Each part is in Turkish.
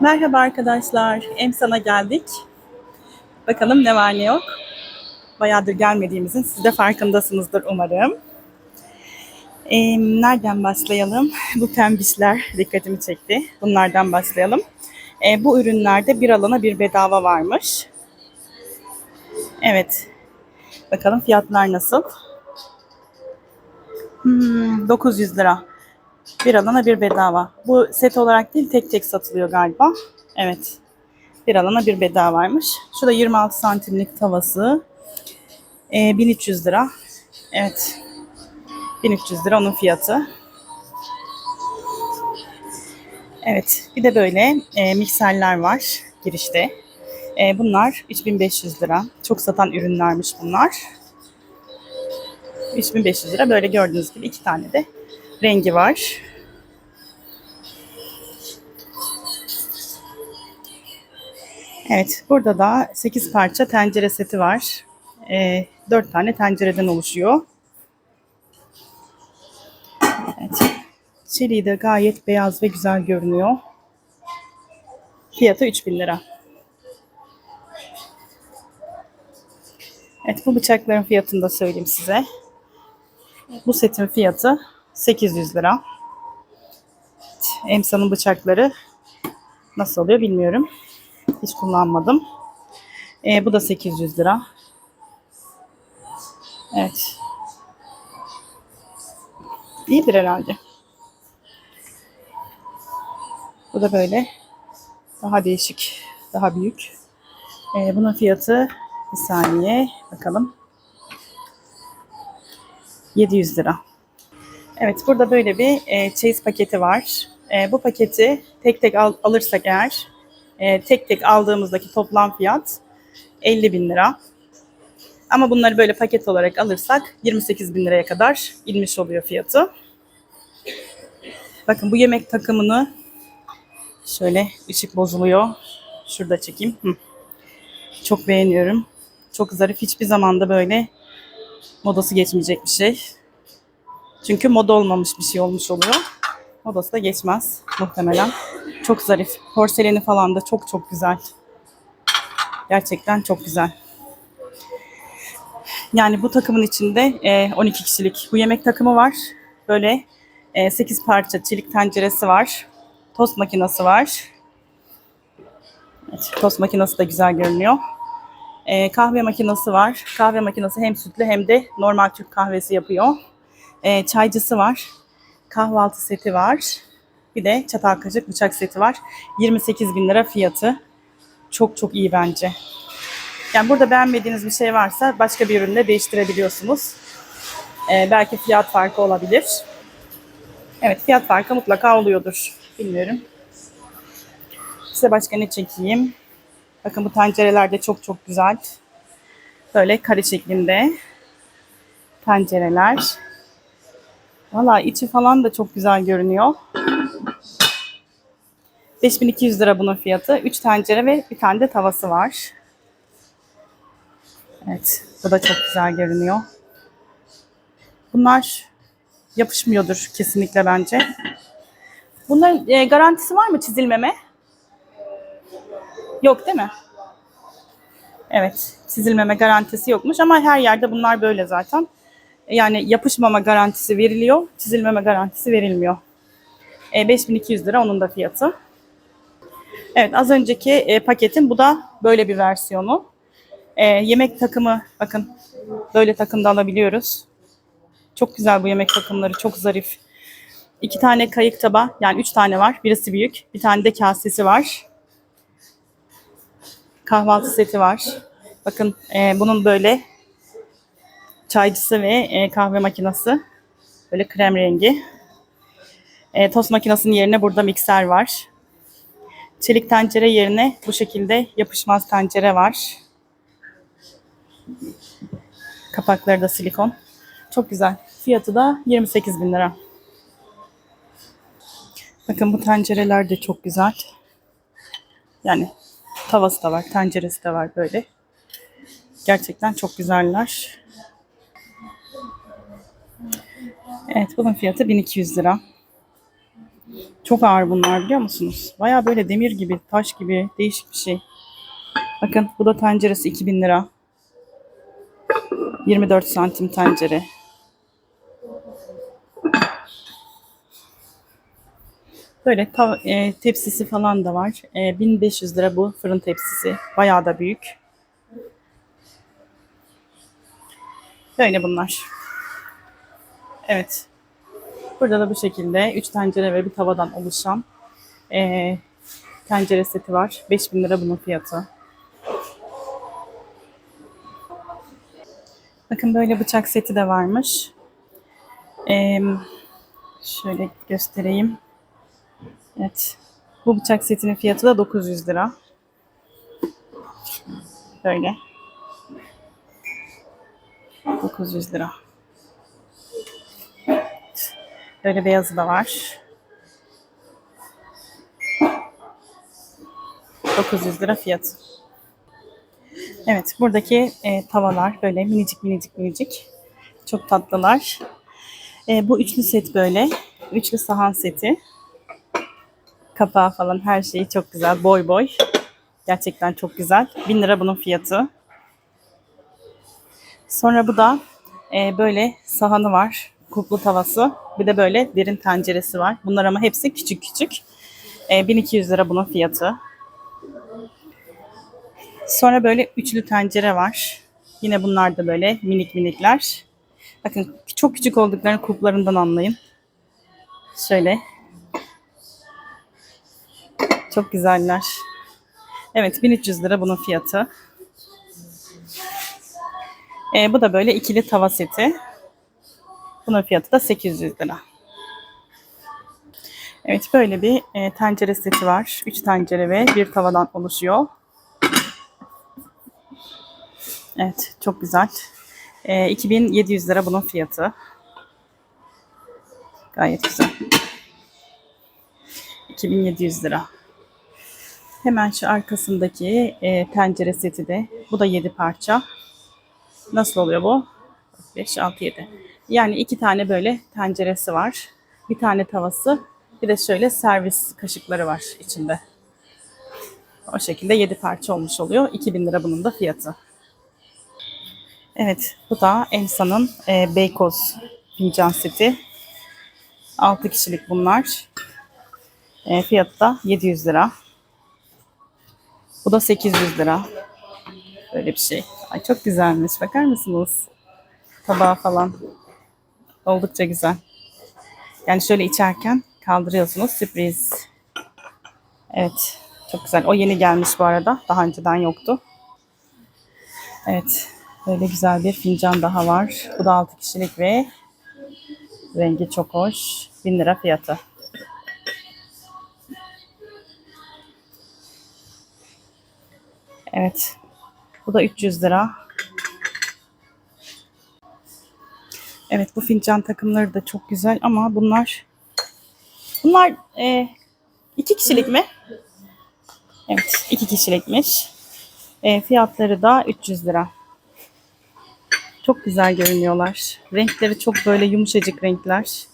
Merhaba arkadaşlar. Emsan'a geldik. Bakalım ne var ne yok. Bayağıdır gelmediğimizin siz de farkındasınızdır umarım. Ee, nereden başlayalım? Bu pembişler dikkatimi çekti. Bunlardan başlayalım. Ee, bu ürünlerde bir alana bir bedava varmış. Evet. Bakalım fiyatlar nasıl? Hmm, 900 lira. Bir alana bir bedava. Bu set olarak değil tek tek satılıyor galiba. Evet. Bir alana bir bedavaymış. Şu da 26 santimlik tavası. Ee, 1300 lira. Evet. 1300 lira onun fiyatı. Evet. Bir de böyle e, mikserler var girişte. E, bunlar 3500 lira. Çok satan ürünlermiş bunlar. 3500 lira. Böyle gördüğünüz gibi iki tane de rengi var. Evet, burada da 8 parça tencere seti var. E, 4 tane tencereden oluşuyor. Evet. Çeliği de gayet beyaz ve güzel görünüyor. Fiyatı 3000 lira. Evet, bu bıçakların fiyatını da söyleyeyim size. Bu setin fiyatı 800 lira. Emsa'nın bıçakları nasıl oluyor bilmiyorum. Hiç kullanmadım. Ee, bu da 800 lira. Evet. İyidir herhalde. Bu da böyle. Daha değişik. Daha büyük. Ee, bunun fiyatı bir saniye bakalım. 700 lira. Evet burada böyle bir e, çeyiz paketi var. E, bu paketi tek tek al, alırsak eğer e, tek tek aldığımızdaki toplam fiyat 50 bin lira. Ama bunları böyle paket olarak alırsak 28 bin liraya kadar inmiş oluyor fiyatı. Bakın bu yemek takımını şöyle ışık bozuluyor. Şurada çekeyim. Hı. Çok beğeniyorum. Çok zarif. Hiçbir zamanda böyle modası geçmeyecek bir şey. Çünkü moda olmamış bir şey olmuş oluyor. Modası da geçmez muhtemelen. Çok zarif. Porseleni falan da çok çok güzel. Gerçekten çok güzel. Yani bu takımın içinde e, 12 kişilik bu yemek takımı var. Böyle e, 8 parça çelik tenceresi var. Tost makinesi var. Evet, tost makinesi de güzel görünüyor. E, kahve makinesi var. Kahve makinesi hem sütlü hem de normal Türk kahvesi yapıyor. E, çaycısı var. Kahvaltı seti var. Bir de çatal kaşık bıçak seti var. 28 bin lira fiyatı. Çok çok iyi bence. Yani burada beğenmediğiniz bir şey varsa başka bir ürünle değiştirebiliyorsunuz. Ee, belki fiyat farkı olabilir. Evet fiyat farkı mutlaka oluyordur. Bilmiyorum. Size başka ne çekeyim? Bakın bu tencereler de çok çok güzel. Böyle kare şeklinde tencereler. Valla içi falan da çok güzel görünüyor. 5200 lira bunun fiyatı. 3 tencere ve bir tane de tavası var. Evet, bu da çok güzel görünüyor. Bunlar yapışmıyordur kesinlikle bence. Bunların e, garantisi var mı çizilmeme? Yok değil mi? Evet, çizilmeme garantisi yokmuş ama her yerde bunlar böyle zaten. Yani yapışmama garantisi veriliyor, çizilmeme garantisi verilmiyor. E, 5200 lira onun da fiyatı. Evet az önceki e, paketin bu da böyle bir versiyonu. E, yemek takımı bakın böyle takımda alabiliyoruz. Çok güzel bu yemek takımları çok zarif. İki tane kayık taba yani üç tane var. Birisi büyük bir tane de kasesi var. Kahvaltı seti var. Bakın e, bunun böyle çaycısı ve e, kahve makinesi. Böyle krem rengi. E, tost makinesinin yerine burada mikser var. Çelik tencere yerine bu şekilde yapışmaz tencere var. Kapakları da silikon. Çok güzel. Fiyatı da 28 bin lira. Bakın bu tencereler de çok güzel. Yani tavası da var, tenceresi de var böyle. Gerçekten çok güzeller. Evet bunun fiyatı 1200 lira. Çok ağır bunlar biliyor musunuz? Baya böyle demir gibi, taş gibi değişik bir şey. Bakın bu da tenceresi 2000 lira. 24 santim tencere. Böyle tav- e, tepsisi falan da var. E, 1500 lira bu fırın tepsisi. Bayağı da büyük. Böyle bunlar. Evet. Burada da bu şekilde 3 tencere ve bir tavadan oluşan e, tencere seti var. 5000 lira bunun fiyatı. Bakın böyle bıçak seti de varmış. E, şöyle göstereyim. Evet. Bu bıçak setinin fiyatı da 900 lira. Böyle. 900 lira. Böyle beyazı da var. 900 lira fiyatı. Evet, buradaki e, tavalar böyle minicik minicik minicik. Çok tatlılar. E, bu üçlü set böyle. Üçlü sahan seti. Kapağı falan her şeyi çok güzel. Boy boy. Gerçekten çok güzel. 1000 lira bunun fiyatı. Sonra bu da e, böyle sahanı var. Kuplu tavası. Bir de böyle derin tenceresi var. Bunlar ama hepsi küçük küçük. E, 1200 lira bunun fiyatı. Sonra böyle üçlü tencere var. Yine bunlar da böyle minik minikler. Bakın çok küçük olduklarını kuplarından anlayın. Şöyle. Çok güzeller. Evet 1300 lira bunun fiyatı. Ee, bu da böyle ikili tava seti. Bunun fiyatı da 800 lira. Evet böyle bir e, tencere seti var. 3 tencere ve bir tavadan oluşuyor. Evet çok güzel. E, 2700 lira bunun fiyatı. Gayet güzel. 2700 lira. Hemen şu arkasındaki e, tencere seti de. Bu da 7 parça. Nasıl oluyor bu? 5, 6, 7. Yani iki tane böyle tenceresi var. Bir tane tavası. Bir de şöyle servis kaşıkları var içinde. O şekilde 7 parça olmuş oluyor. 2000 lira bunun da fiyatı. Evet bu da Elsa'nın e, Beykoz fincan seti. 6 kişilik bunlar. E, fiyatı da 700 lira. Bu da 800 lira. Böyle bir şey. Ay çok güzelmiş. Bakar mısınız? Tabağı falan. Oldukça güzel. Yani şöyle içerken kaldırıyorsunuz. Sürpriz. Evet. Çok güzel. O yeni gelmiş bu arada. Daha önceden yoktu. Evet. Böyle güzel bir fincan daha var. Bu da 6 kişilik ve rengi çok hoş. 1000 lira fiyatı. Evet. Bu da 300 lira. Evet bu fincan takımları da çok güzel ama bunlar bunlar e, iki kişilik mi? Evet iki kişilikmiş. E, fiyatları da 300 lira. Çok güzel görünüyorlar. Renkleri çok böyle yumuşacık renkler.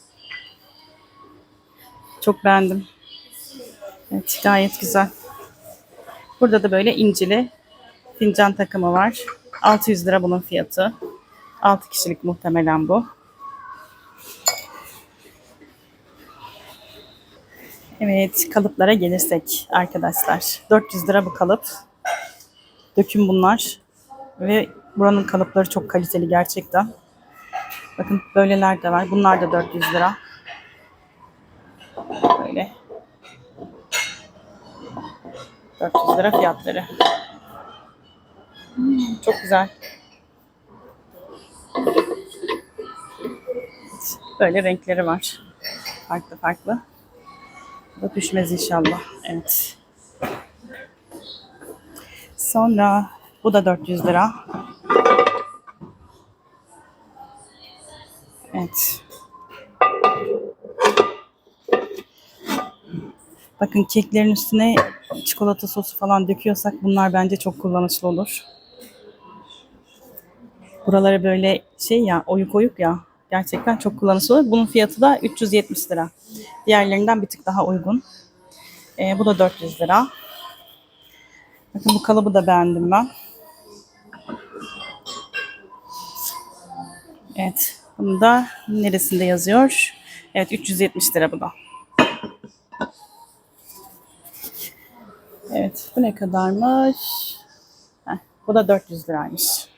Çok beğendim. Evet gayet güzel. Burada da böyle incili fincan takımı var. 600 lira bunun fiyatı. 6 kişilik muhtemelen bu. Evet kalıplara gelirsek arkadaşlar. 400 lira bu kalıp. Döküm bunlar. Ve buranın kalıpları çok kaliteli gerçekten. Bakın böyleler de var. Bunlar da 400 lira. Böyle. 400 lira fiyatları. Çok güzel. Böyle renkleri var. Farklı farklı. Bu düşmez inşallah. Evet. Sonra bu da 400 lira. Evet. Bakın keklerin üstüne çikolata sosu falan döküyorsak bunlar bence çok kullanışlı olur. Buraları böyle şey ya oyuk oyuk ya Gerçekten çok kullanışlı. olur. Bunun fiyatı da 370 lira. Diğerlerinden bir tık daha uygun. Ee, bu da 400 lira. Bakın bu kalıbı da beğendim ben. Evet. Bunu da neresinde yazıyor? Evet 370 lira bu da. Evet bu ne kadarmış? Heh, bu da 400 liraymış.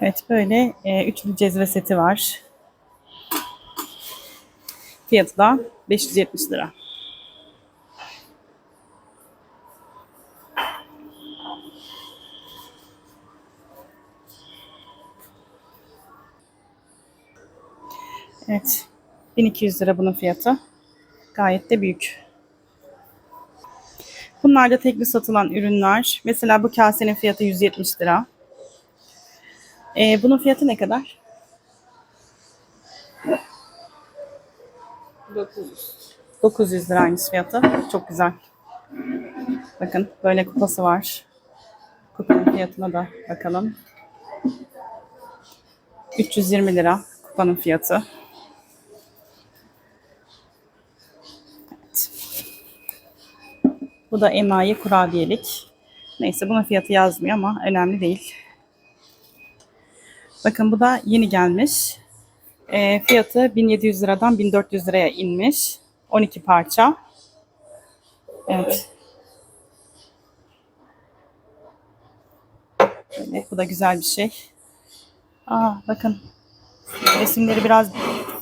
Evet böyle e, üçlü cezve seti var. Fiyatı da 570 lira. Evet. 1200 lira bunun fiyatı. Gayet de büyük. Bunlar da tekli satılan ürünler. Mesela bu kasenin fiyatı 170 lira. Ee, bunun fiyatı ne kadar? 900. 900 lira aynı fiyatı. Çok güzel. Bakın böyle kupası var. Kupanın fiyatına da bakalım. 320 lira kupanın fiyatı. Evet. Bu da emayi kurabiyelik. Neyse bunun fiyatı yazmıyor ama önemli değil. Bakın bu da yeni gelmiş. E, fiyatı 1700 liradan 1400 liraya inmiş. 12 parça. Evet. Böyle, bu da güzel bir şey. Aa bakın. Resimleri biraz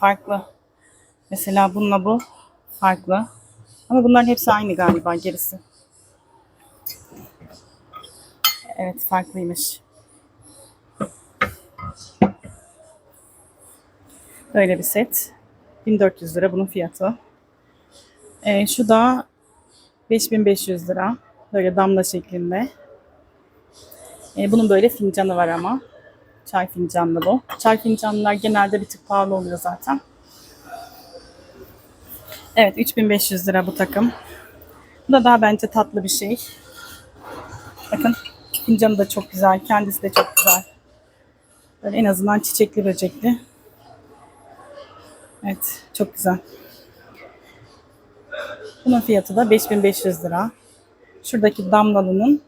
farklı. Mesela bununla bu farklı. Ama bunların hepsi aynı galiba gerisi. Evet farklıymış. Böyle bir set. 1400 lira bunun fiyatı. Ee, şu da 5500 lira. Böyle damla şeklinde. Ee, bunun böyle fincanı var ama. Çay fincanlı bu. Çay fincanlar genelde bir tık pahalı oluyor zaten. Evet 3500 lira bu takım. Bu da daha bence tatlı bir şey. Bakın fincanı da çok güzel. Kendisi de çok güzel. Böyle en azından çiçekli böcekli. Evet çok güzel. Bunun fiyatı da 5500 lira. Şuradaki damlalının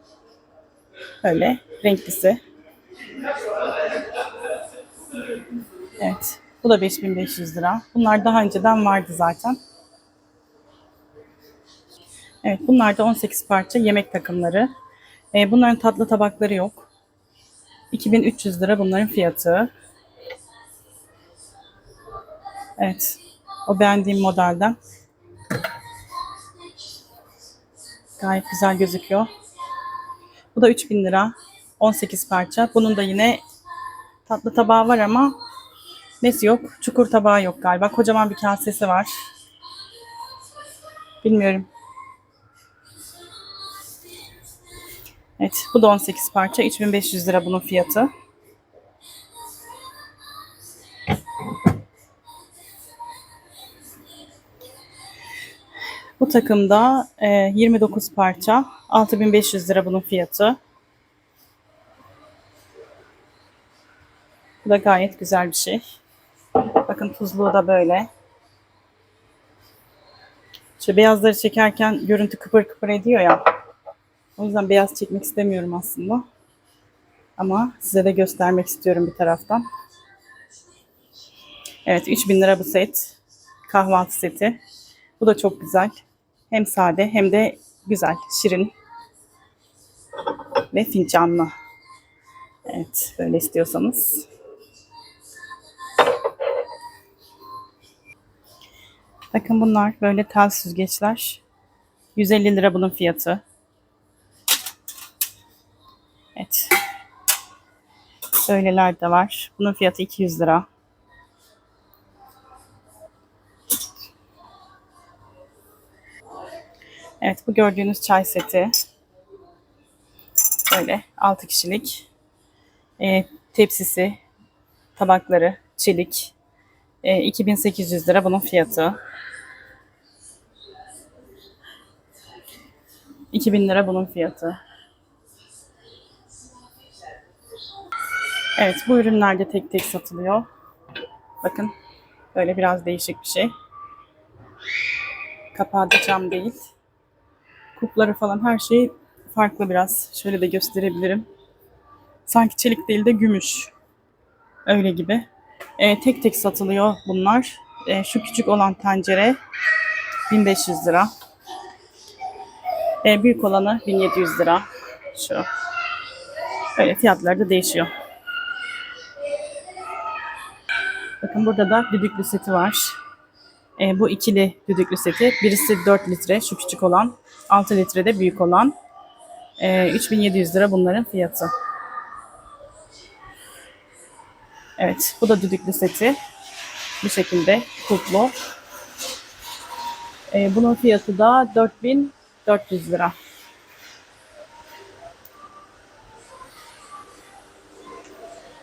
böyle renklisi. Evet. Bu da 5500 lira. Bunlar daha önceden vardı zaten. Evet bunlar da 18 parça yemek takımları. Ee, bunların tatlı tabakları yok. 2300 lira bunların fiyatı. Evet. O beğendiğim modelden. Gayet güzel gözüküyor. Bu da 3000 lira. 18 parça. Bunun da yine tatlı tabağı var ama nesi yok? Çukur tabağı yok galiba. Kocaman bir kasesi var. Bilmiyorum. Evet, bu da 18 parça. 3500 lira bunun fiyatı. Bu takımda e, 29 parça. 6500 lira bunun fiyatı. Bu da gayet güzel bir şey. Bakın tuzluğu da böyle. Şu beyazları çekerken görüntü kıpır kıpır ediyor ya. O yüzden beyaz çekmek istemiyorum aslında. Ama size de göstermek istiyorum bir taraftan. Evet 3000 lira bu set. Kahvaltı seti. Bu da çok güzel. Hem sade hem de güzel, şirin. Ve fincanlı. Evet böyle istiyorsanız. Bakın bunlar böyle tel süzgeçler. 150 lira bunun fiyatı. Evet. Böyleler de var. Bunun fiyatı 200 lira. Bu gördüğünüz çay seti. Böyle 6 kişilik. E, tepsisi, tabakları, çelik. E, 2800 lira bunun fiyatı. 2000 lira bunun fiyatı. Evet bu ürünler de tek tek satılıyor. Bakın böyle biraz değişik bir şey. Kapağı da cam değil. Kupları falan her şey farklı biraz. Şöyle de gösterebilirim. Sanki çelik değil de gümüş. Öyle gibi. Ee, tek tek satılıyor bunlar. Ee, şu küçük olan tencere 1500 lira. Ee, büyük olanı 1700 lira. Şu. Böyle fiyatları da değişiyor. Bakın burada da düdüklü seti var. Ee, bu ikili düdüklü seti. Birisi 4 litre şu küçük olan. 6 litre de büyük olan. Ee, 3700 lira bunların fiyatı. Evet bu da düdüklü seti. Bu şekilde kutlu. Ee, bunun fiyatı da 4400 lira.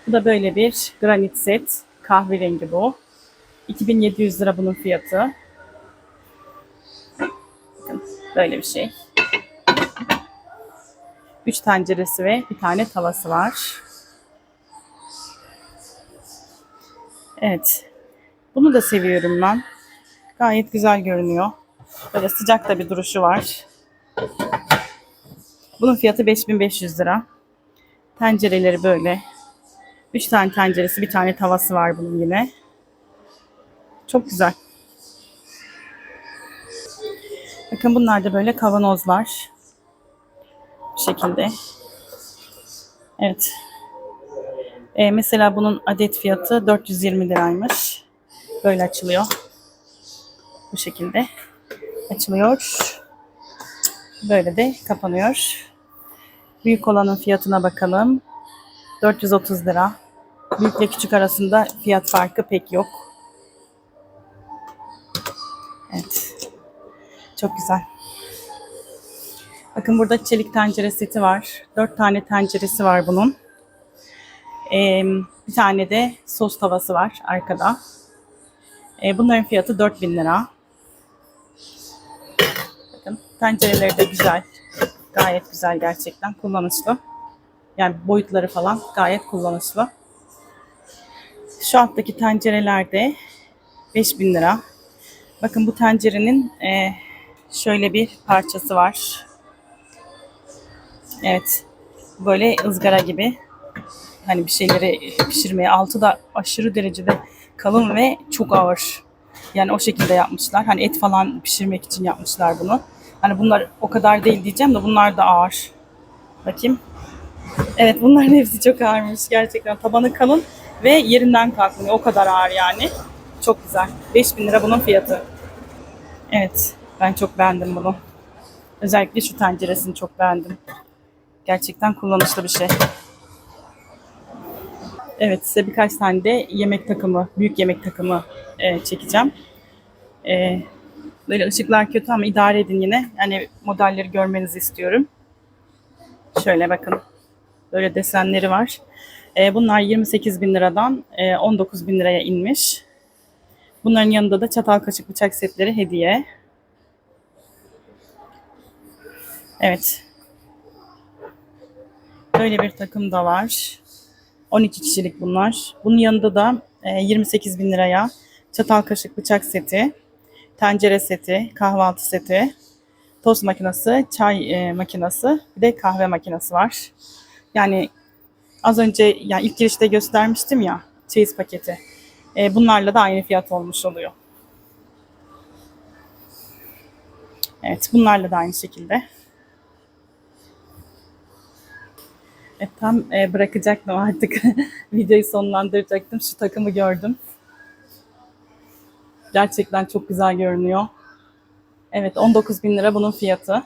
Bu da böyle bir granit set. Kahverengi bu. 2700 lira bunun fiyatı. Böyle bir şey. 3 tenceresi ve bir tane tavası var. Evet. Bunu da seviyorum ben. Gayet güzel görünüyor. Böyle sıcak da bir duruşu var. Bunun fiyatı 5500 lira. Tencereleri böyle. 3 tane tenceresi, bir tane tavası var bunun yine. Çok güzel. Bakın bunlar da böyle kavanozlar. Bu şekilde. Evet. Ee, mesela bunun adet fiyatı 420 liraymış. Böyle açılıyor. Bu şekilde açılıyor. Böyle de kapanıyor. Büyük olanın fiyatına bakalım. 430 lira. Büyükle küçük arasında fiyat farkı pek yok. Evet. Çok güzel. Bakın burada çelik tencere seti var. 4 tane tenceresi var bunun. Ee, bir tane de sos tavası var arkada. Ee, bunların fiyatı 4000 lira. Bakın tencereleri de güzel. Gayet güzel gerçekten. Kullanışlı. Yani boyutları falan gayet kullanışlı. Şu alttaki tencereler de 5000 lira. Bakın bu tencerenin e, şöyle bir parçası var. Evet. Böyle ızgara gibi. Hani bir şeyleri pişirmeye. Altı da aşırı derecede kalın ve çok ağır. Yani o şekilde yapmışlar. Hani et falan pişirmek için yapmışlar bunu. Hani bunlar o kadar değil diyeceğim de bunlar da ağır. Bakayım. Evet bunların hepsi çok ağırmış gerçekten. Tabanı kalın ve yerinden kalkmıyor. O kadar ağır yani. Çok güzel. 5000 lira bunun fiyatı. Evet ben çok beğendim bunu. Özellikle şu tenceresini çok beğendim. Gerçekten kullanışlı bir şey. Evet size birkaç tane de yemek takımı, büyük yemek takımı e, çekeceğim. E, böyle ışıklar kötü ama idare edin yine. Yani modelleri görmenizi istiyorum. Şöyle bakın. Böyle desenleri var. E, bunlar 28 bin liradan e, 19 bin liraya inmiş. Bunların yanında da çatal kaşık bıçak setleri hediye. Evet. Böyle bir takım da var. 12 kişilik bunlar. Bunun yanında da e, 28 bin liraya çatal kaşık bıçak seti, tencere seti, kahvaltı seti, tost makinesi, çay e, makinesi, bir de kahve makinesi var. Yani az önce yani ilk girişte göstermiştim ya çeyiz paketi. E, bunlarla da aynı fiyat olmuş oluyor. Evet bunlarla da aynı şekilde. Evet, tam e, bırakacaktım artık. Videoyu sonlandıracaktım. Şu takımı gördüm. Gerçekten çok güzel görünüyor. Evet 19 bin lira bunun fiyatı.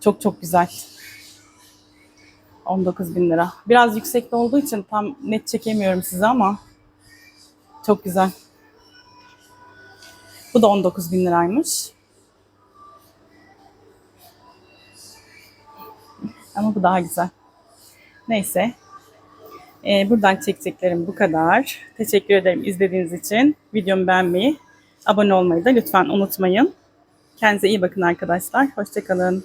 Çok çok güzel. 19 bin lira. Biraz yüksekte olduğu için tam net çekemiyorum size ama çok güzel. Bu da 19 bin liraymış. Ama bu daha güzel. Neyse. Ee, buradan çekeceklerim bu kadar. Teşekkür ederim izlediğiniz için. Videomu beğenmeyi, abone olmayı da lütfen unutmayın. Kendinize iyi bakın arkadaşlar. Hoşçakalın.